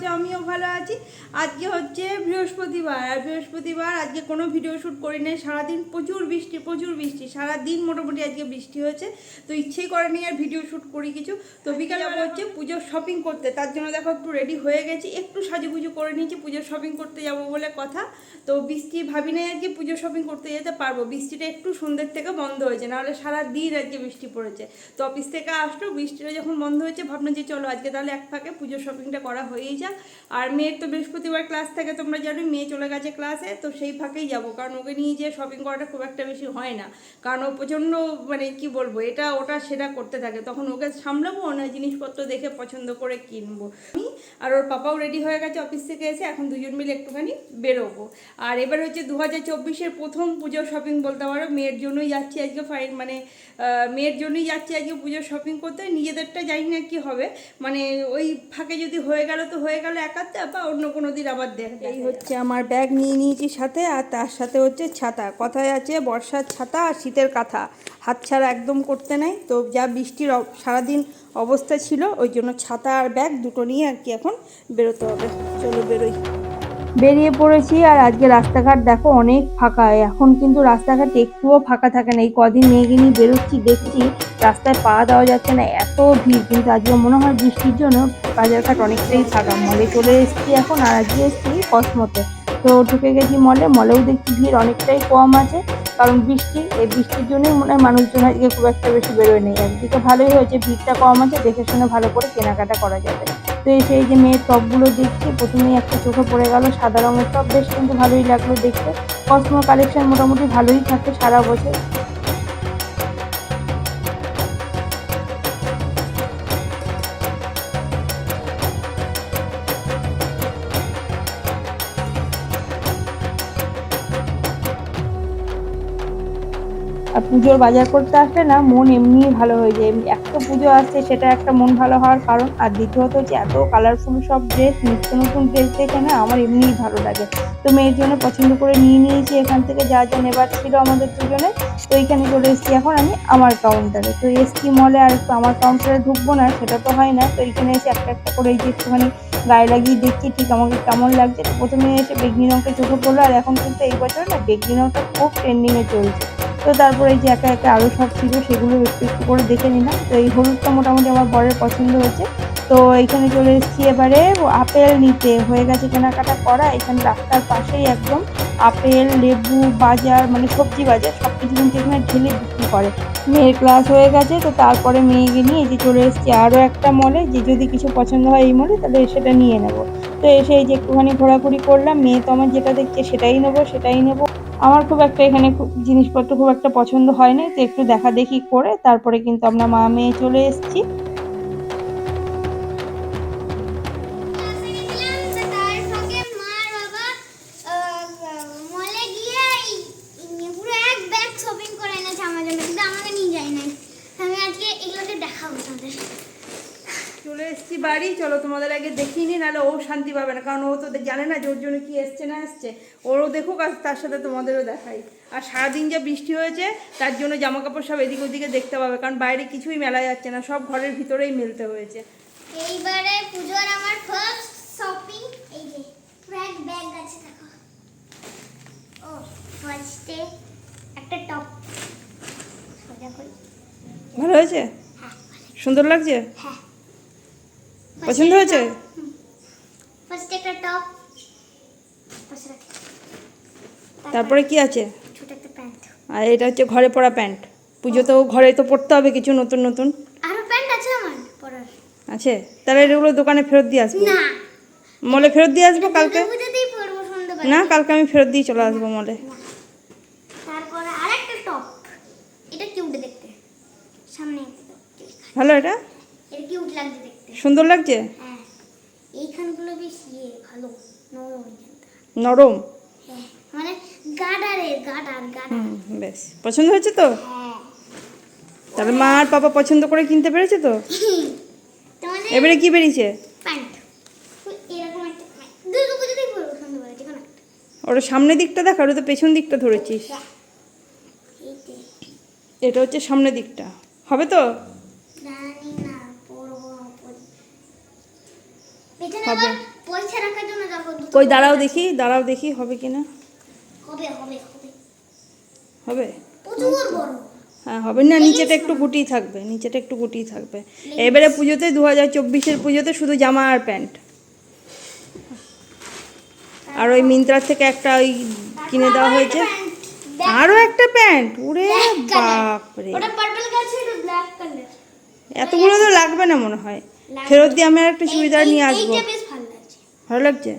আছো আমিও ভালো আছি। আজকে হচ্ছে বৃহস্পতিবার, আর বৃহস্পতিবার আজকে কোনো ভিডিও শ্যুট করি নাই। সারাদিন প্রচুর বৃষ্টি প্রচুর বৃষ্টি। সারাদিন মোটামুটি আজকে বৃষ্টি হয়েছে। তো ইচ্ছেই করেনি আর ভিডিও শ্যুট করি কিছু। তো বিকালবেলা হচ্ছে পুজোর শপিং করতে। তার জন্য দেখো একটু রেডি হয়ে গেছি। একটু সাজুগুজু করে নিয়েছি। পুজোর শপিং করতে যাব বলে কথা। তো বৃষ্টি ভাবি নাই আজকে পুজোর শপিং করতে যেতে পারব। বৃষ্টিটা একটু সন্ধ্যের থেকে বন্ধ হয়েছে। নাহলে সারা দিন আজকে বৃষ্টি পড়েছে। তো অফিস থেকে আসলো। বৃষ্টিটা যখন বন্ধ হয়েছে, ভাবলাম যে চলো আজকে তাহলে এক ফাঁকে পুজোর শপিংটা করা হয়েই যাক আর মেয়ের তো বৃহস্পতিবার ক্লাস থাকে, তোমরা জানো মেয়ে চলে গেছে ক্লাসে তো সেই ফাঁকেই যাব। কারণ ওকে নিয়ে যে শপিং করাটা খুব একটা বেশি হয় না। কারণ ও প্রচণ্ড মানে কি বলব, এটা ওটা সেটা করতে থাকে। তখন ওকে সামলাবো না জিনিসপত্র দেখে পছন্দ করে কিনবো। আমি আর ওর পাপাও রেডি হয়ে গেছে অফিস থেকে এসে এখন দুজন মিলে একটুখানি বেরোবো। আর এবার হচ্ছে দু হাজার চব্বিশের প্রথম পুজোর শপিং বলতে পারো, মেয়ের জন্যই যাচ্ছি আজকে ফাইন মানে মেয়ের জন্যই যাচ্ছি আজকে পুজোর শপিং করতে। নিজেদেরটা জানি না কি হবে। মানে ওই ফাঁকে যদি হয়ে গেল তো হয়ে গেল একাত্তা বা অন্য কোনো দিন আবার দেখ এই হচ্ছে আমার ব্যাগ নিয়ে নিয়েছি সাথে আর তার সাথে হচ্ছে ছাতা। কথায় আছে বর্ষার ছাতা আর শীতের কাঁথা। হাত ছাড়া একদম করতে নাই। তো যা বৃষ্টির সারাদিন অবস্থা ছিল ওই জন্য ছাতা আর ব্যাগ দুটো নিয়ে আর কি এখন বেরোতে হবে। চলো বেরোই। বেরিয়ে পড়েছি আর আজকে রাস্তাঘাট দেখো অনেক ফাঁকা। এখন কিন্তু রাস্তাঘাট একটুও ফাঁকা থাকে না। এই কদিন নিয়ে বেরোচ্ছি দেখছি রাস্তায় পা দেওয়া যাচ্ছে না এত ভিড়। কিন্তু আজকে মনে হয় বৃষ্টির জন্য বাজারঘাট অনেকটাই ফাঁকা। মলে চলে এসেছি এখন আর আজকে এসেছি কসমোতে। তো ঢুকে গেছি মলে। মলেও দেখছি ভিড় অনেকটাই কম আছে, কারণ বৃষ্টি। এই বৃষ্টির জন্যই মনে হয় মানুষজন আজকে খুব একটা বেশি বেরোয় নেই। একদিকে ভালোই হয়েছে, ভিড়টা কম আছে, দেখে শুনে ভালো করে কেনাকাটা করা যাবে। তো এই যে মেয়ের টপগুলো দেখছি, প্রথমেই একটা চোখে পড়ে গেল, সাদা রঙের টপ। বেশ কিন্তু ভালোই লাগল দেখতে। কসমো কালেকশন মোটামুটি ভালোই থাকে সারা বছর। আর পুজোর বাজার করতে আসলে না মন এমনিই ভালো হয়ে যায়। এমনি একটা পুজো আসছে, সেটা একটা মন ভালো হওয়ার কারণ। আর দ্বিতীয়ত হচ্ছে এত কালারফুল সব ড্রেস নিত্য নতুন ড্রেস দেখে না আমার এমনিই ভালো লাগে। তো মেয়ের জন্য পছন্দ করে নিয়ে নিয়েছি এখান থেকে, যা যা নেবার ছিল আমাদের দুজনে, তো এইখানে চলে এসেছি এখন আমি আমার কাউন্টারে তো এসছি মলে আর একটু আমার কাউন্টারে ঢুকবো না, সেটা তো হয় না। তো এইখানে এসে একটা একটা করে এই যে একটুখানি গায়ে লাগিয়ে দেখছি, ঠিক আমাকে কেমন লাগছে। তো প্রথমে এসে বেগনি রঙটা চোখে পড়ল, আর এখন কিন্তু এই বছর না বেগনি রঙটা খুব ট্রেন্ডিংয়ে চলছে। তো তারপরে যে একা একা আরও সব ছিল, সেগুলো একটু একটু করে দেখে নিলাম। তো এই হলুদটা মোটামুটি আমার বরের পছন্দ হয়েছে। তো এখানে চলে এসেছি এবারে আপেল নিতে। হয়ে গেছে কেনাকাটা করা। এখানে রাস্তার পাশেই একদম আপেল, লেবু, বাজার মানে সবজি বাজার সব কিছু কিন্তু এখানে ঢেলে বিক্রি করে। মেয়ের ক্লাস হয়ে গেছে, তো তারপরে মেয়েকে নিয়ে যে চলে এসেছি আরও একটা মলে যে যদি কিছু পছন্দ হয় এই মলে তাহলে সেটা নিয়ে নেব। তো এসে এই যে একটুখানি ঘোরাঘুরি করলাম। মেয়ে তো আমার যেটা দেখছে সেটাই নেব সেটাই নেব। আমার খুব একটা এখানে জিনিসপত্র খুব একটা পছন্দ হয় না তো একটু দেখা দেখি করে তারপরে কিন্তু আমরা মা মেয়ে চলে এসেছি। চলো তোমাদের আগে দেখিয়ে নি নাহলে ও শান্তি পাবে না। কারণ ও তো জানে না যে ওর জন্য কি এসছে না এসছে। ওরও দেখুক আর তার সাথে তোমাদেরও দেখাই। আর সারাদিন যা বৃষ্টি হয়েছে তার জন্য জামা কাপড় সব এদিক ওদিকে দেখতে পাবে। কারণ বাইরে কিছুই মেলা যাচ্ছে না সব ঘরের ভিতরেই মেলতে হয়েছে। এইবারে পুজোর আমার ফার্স্ট শপিং এই যে এক ব্যাগ আছে দেখো। ও ফার্স্টে একটা টপ সোজা করি। ভালো হয়েছে? হ্যাঁ সুন্দর লাগছে? হ্যাঁ পছন্দ হয়েছে? ফার্স্ট একটা টপ তারপরে কি আছে? ছোট একটা প্যান্ট আর এটা হচ্ছে ঘরে পরা প্যান্ট পুজোতেও ঘরে তো পরতে হবে কিছু নতুন নতুন। আরও প্যান্ট আছে আমার পরার। আছে? তাহলে এগুলো দোকানে ফেরত দিয়ে আসব। না। মলে ফেরত দিয়ে আসব কালকে? না কালকে আমি ফেরত দিয়ে চলে আসব মলে তারপরে আরেকটা টপ এটা কিউট দেখতে। সামনে। ভালো এটা? এটা কিউট লাগছে দেখতে। সুন্দর লাগছে? হ্যাঁ। এইখানগুলো বেশ ইয়ে ভালো নরম হ্যাঁ মানে গাডার গাডার বেশ। পছন্দ হয়েছে তো? হ্যাঁ। তাহলে মা আর পাপা পছন্দ করে কিনতে পেরেছে তো? এবারে কি বেরিয়েছে? ওটা সামনের দিকটা দেখ আর তো পেছন দিকটা ধরেছিস। এটা হচ্ছে সামনের দিকটা। হবে তো? হবে। পয়সা রাখার জন্য দেখো কই দাঁড়াও দেখি দাঁড়াও দেখি হবে কি না? হবে হবে হবে। প্রচুর বড়। হ্যাঁ হবে না নিচেটা একটু গুটিয়ে থাকবে নিচেটা একটু গুটিয়ে থাকবে। এবারে পুজোতে দু হাজার চব্বিশের পুজোতে শুধু জামা আর প্যান্ট। আর ওই মিন্ত্রার থেকে একটা ওই কিনে দেওয়া হয়েছে। আরও একটা প্যান্ট? উরে বাপরে। এতগুলো তো লাগবে না মনে হয়। ফেরত দিয়ে আমি আর একটা চুড়িদার নিয়ে আসব। ভালো লাগছে।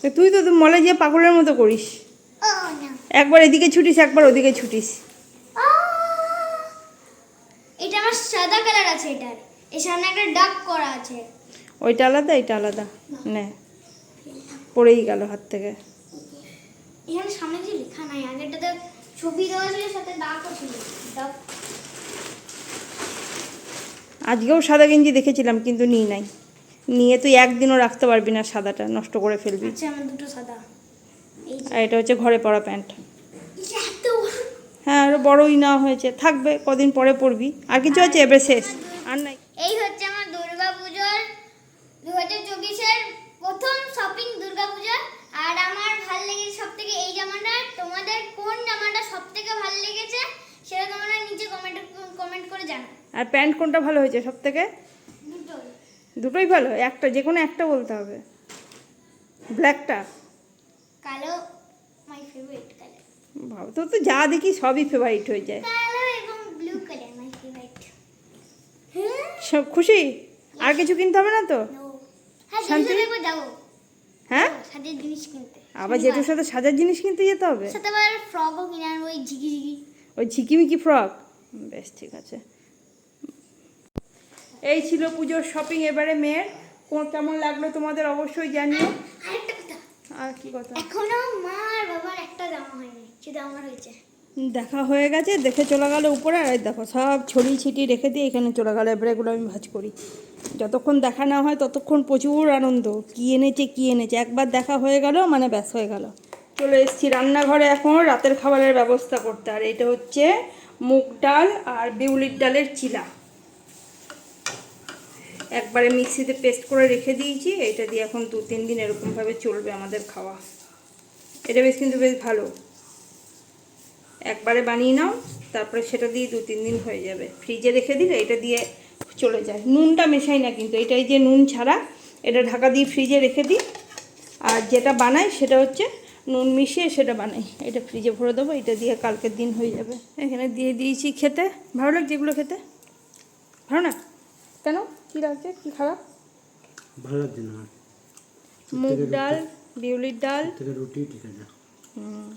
তো তুই তো মলে গিয়ে পাগলের মতো করিস। একবার এদিকে ছুটিস একবার ওদিকে ছুটিস। এটা আমার সাদা কালার আছে এটার। এর সামনে একটা ডাক করা আছে। ওইটা আলাদা এটা আলাদা। নে। পড়েই গেল হাত থেকে। এখানে সামনে যে লেখা নাই আগেরটাতে ছবি দেওয়া ছিল সাথে ডাকও ছিল। ডাক আজকেও সাদা গেঞ্জি দেখেছিলাম কিন্তু নিই নাই। নিয়ে তুই একদিনও রাখতে পারবি না সাদাটা নষ্ট করে ফেলবি। আচ্ছা দুটো সাদা। আর এটা হচ্ছে ঘরে পরা প্যান্ট। হ্যাঁ আরও বড়ই না হয়েছে। থাকবে কদিন পরে পরবি। আর কিছু আছে? এবার শেষ। আর নাই। এই হচ্ছে আমার দুর্গা পুজোর দু হাজার চব্বিশের প্রথম শপিং দুর্গা পুজোর আর আমার ভালো লেগেছে সব থেকে এই জামাটা তোমাদের কোন জামাটা সব থেকে ভালো লেগেছে সেটা তোমরা নিচে কমেন্ট কমেন্ট করে জানাও আর প্যান্ট কোনটা ভালো হয়েছে সব থেকে দুটোই ভালো একটা যে কোনো একটা বলতে হবে। ব্ল্যাকটা? কালো মাই ফেভারিট কালার ভাব তো তো যা দেখি সবই ফেভারিট হয়ে যায়। কালো এবং ব্লু কালার মাই ফেভারিট হ্যাঁ সব খুশি? আর কিছু কিনতে হবে না তো? হ্যাঁ শান্তি? যাব। হ্যাঁ? সাজের জিনিস কিনতে। আবার জেঠুর সাথে সাজার জিনিস কিনতে যেতে হবে? সাথে আবার ফ্রকও কিনে আনব ওই ঝিকি ঝিকি ওই ঝিকিমিকি ফ্রক বেশ ঠিক আছে। এই ছিল পুজোর শপিং এবারে মেয়ের। কেমন লাগল তোমাদের অবশ্যই জানিও। আর কি কথা? এখনও মা আর বাবার একটা জামা হয়নি শুধু আমার হয়েছে। দেখা হয়ে গেছে দেখে চলে গেল উপরে। আর দেখো সব ছড়িয়ে ছিটিয়ে রেখে দিয়ে এখানে চলে গেল। এবারে এগুলো আমি ভাজ করি। যতক্ষণ দেখা না হয় ততক্ষণ প্রচুর আনন্দ। কী এনেছে কী এনেছে। একবার দেখা হয়ে গেল মানে ব্যাস হয়ে গেল। চলে এসেছি রান্নাঘরে এখন রাতের খাবারের ব্যবস্থা করতে। আর এটা হচ্ছে মুগ ডাল আর বিউলির ডালের চিলা। একবারে মিক্সিতে পেস্ট করে রেখে দিয়েছি। এটা দিয়ে এখন দু তিন দিন এরকমভাবে চলবে আমাদের খাওয়া। এটা বেশ কিন্তু বেশ ভালো। একবারে বানিয়ে নাও, তারপরে সেটা দিয়ে দু তিন দিন হয়ে যাবে। ফ্রিজে রেখে দিলে এটা দিয়ে চলে যায়। নুনটা মেশাই না কিন্তু, এটাই যে নুন ছাড়া, এটা ঢাকা দিয়ে ফ্রিজে রেখে দিই। আর যেটা বানাই সেটা হচ্ছে নুন মিশিয়ে সেটা বানাই। এটা ফ্রিজে ভরে দেবো, এটা দিয়ে কালকের দিন হয়ে যাবে। এখানে দিয়ে দিয়েছি খেতে। ভালো লাগছে এগুলো খেতে? ভালো না? কেন? কী লাগছে? কী খারাপ? ভালো লাগছে না আমার। মুগ ডাল বিউলির ডাল। থেকে রুটি ঠিক আছে। হুম।